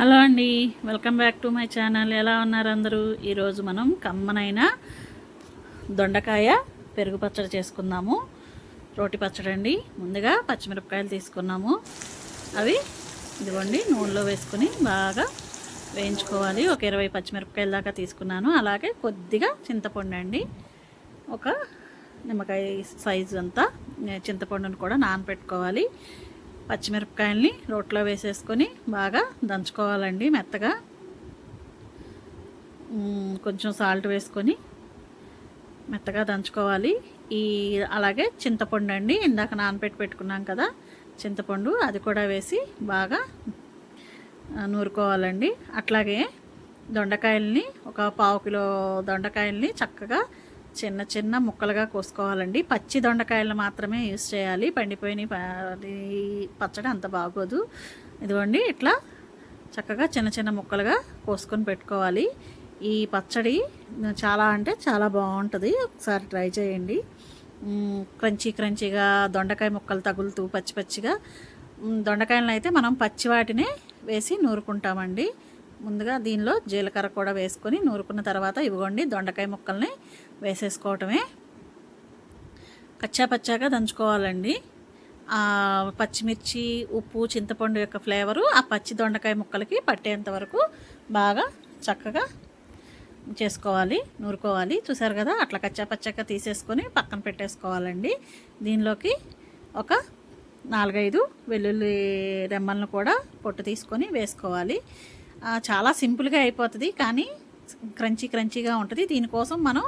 Hello అండి welcome back to my channel. ఎలా ఉన్నారు అందరూ? ఈరోజు మనం కమ్మనైన దొండకాయ పెరుగు పచ్చడి చేసుకుందాము. రోటి పచ్చడి అండి. ముందుగా పచ్చిమిరపకాయలు తీసుకున్నాము. అవి ఇదిగోండి నూనెలో వేసుకుని బాగా వేయించుకోవాలి. ఒక ఇరవై పచ్చిమిరపకాయల దాకా తీసుకున్నాను. అలాగే కొద్దిగా చింతపండు అండి. ఒక నిమ్మకాయ సైజు అంతా చింతపండును కూడా నానబెట్టుకోవాలి పచ్చిమిరపకాయల్ని రోట్లో వేసేసుకొని బాగా దంచుకోవాలండి మెత్తగా. కొంచెం సాల్ట్ వేసుకొని మెత్తగా దంచుకోవాలి. ఈ అలాగే చింతపండు అండి ఇందాక నానబెట్టి పెట్టుకున్నాం కదా చింతపండు అది కూడా వేసి బాగా నూరుకోవాలండి. అట్లాగే దొండకాయల్ని ఒక పావు కిలో దొండకాయల్ని చక్కగా చిన్న చిన్న ముక్కలుగా కోసుకోవాలండి. పచ్చి దొండకాయలు మాత్రమే యూస్ చేయాలి. పండిపోయిన పచ్చడి అంత బాగోదు. ఇదిగోండి ఇట్లా చక్కగా చిన్న చిన్న ముక్కలుగా కోసుకొని పెట్టుకోవాలి. ఈ పచ్చడి చాలా అంటే చాలా బాగుంటుంది. ఒకసారి ట్రై చేయండి. క్రంచీ క్రంచీగా దొండకాయ ముక్కలు తగులుతూ పచ్చి పచ్చిగా. దొండకాయలను అయితే మనం పచ్చి వాటినే వేసి నూరుకుంటామండి. ముందుగా దీనిలో జీలకర్ర కూడా వేసుకొని నూరుకున్న తర్వాత ఇవ్వండి. దొండకాయ ముక్కల్ని వేసేసుకోవటమే. కచ్చా పచ్చాగా దంచుకోవాలండి పచ్చిమిర్చి ఉప్పు చింతపండు యొక్క ఫ్లేవరు ఆ పచ్చి దొండకాయ ముక్కలకి పట్టేంత వరకు బాగా చక్కగా చేసుకోవాలి నూరుకోవాలి. చూసారు కదా అట్లా కచ్చా పచ్చాగా తీసేసుకొని పక్కన పెట్టేసుకోవాలండి. దీనిలోకి ఒక నాలుగైదు వెల్లుల్లి రెమ్మలను కూడా పొట్టు తీసుకొని వేసుకోవాలి. చాలా సింపుల్గా అయిపోతుంది కానీ క్రంచీ క్రంచీగా ఉంటుంది. దీనికోసం మనం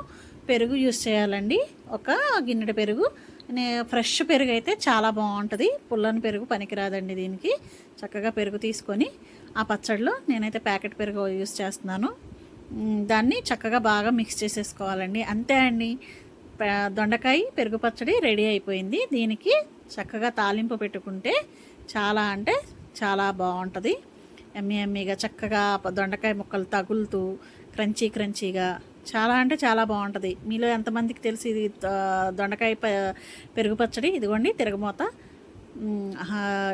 పెరుగు యూస్ చేయాలండి. ఒక గిన్నెడ పెరుగు. నే- ఫ్రెష్ పెరుగు అయితే చాలా బాగుంటుంది పుల్లని పెరుగు పనికిరాదండి దీనికి. చక్కగా పెరుగు తీసుకొని ఆ పచ్చడిలో నేనైతే ప్యాకెట్ పెరుగు యూస్ చేస్తున్నాను. దాన్ని చక్కగా బాగా మిక్స్ చేసేసుకోవాలండి. అంతే అండి. దొండకాయ పెరుగు పచ్చడి రెడీ అయిపోయింది. దీనికి చక్కగా తాలింపు పెట్టుకుంటే చాలా అంటే చాలా బాగుంటుంది ఎమ్మె ఎమ్మెగా చక్కగా దొండకాయ ముక్కలు తగులుతూ క్రంచీ క్రంచీగా చాలా అంటే చాలా బాగుంటుంది. మీలో ఎంతమందికి తెలిసి ఇది దొండకాయ ప- పెరుగు పచ్చడి? ఇదిగోండి తిరగమూత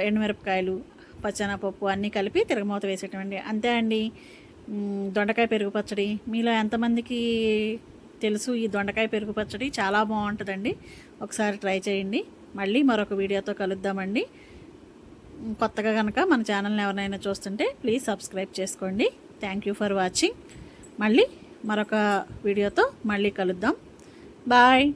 ఎండుమిరపకాయలు పచ్చనపప్పు అన్నీ కలిపి తిరగమూత వేసేటండి అంతే అండి. దొండకాయ పెరుగు పచ్చడి. మీలో ఎంతమందికి తెలుసు ఈ దొండకాయ పెరుగు పచ్చడి? చాలా బాగుంటుందండి. ఒకసారి ట్రై చేయండి. మళ్ళీ మరొక వీడియోతో కలుద్దామండి. కొత్తగా కనుక మన ఛానల్ని ఎవరైనా చూస్తుంటే ప్లీజ్ సబ్స్క్రైబ్ చేసుకోండి. థ్యాంక్ యూ ఫర్ వాచింగ్ మళ్ళీ మరొక వీడియోతో మళ్ళీ కలుద్దాం. బాయ్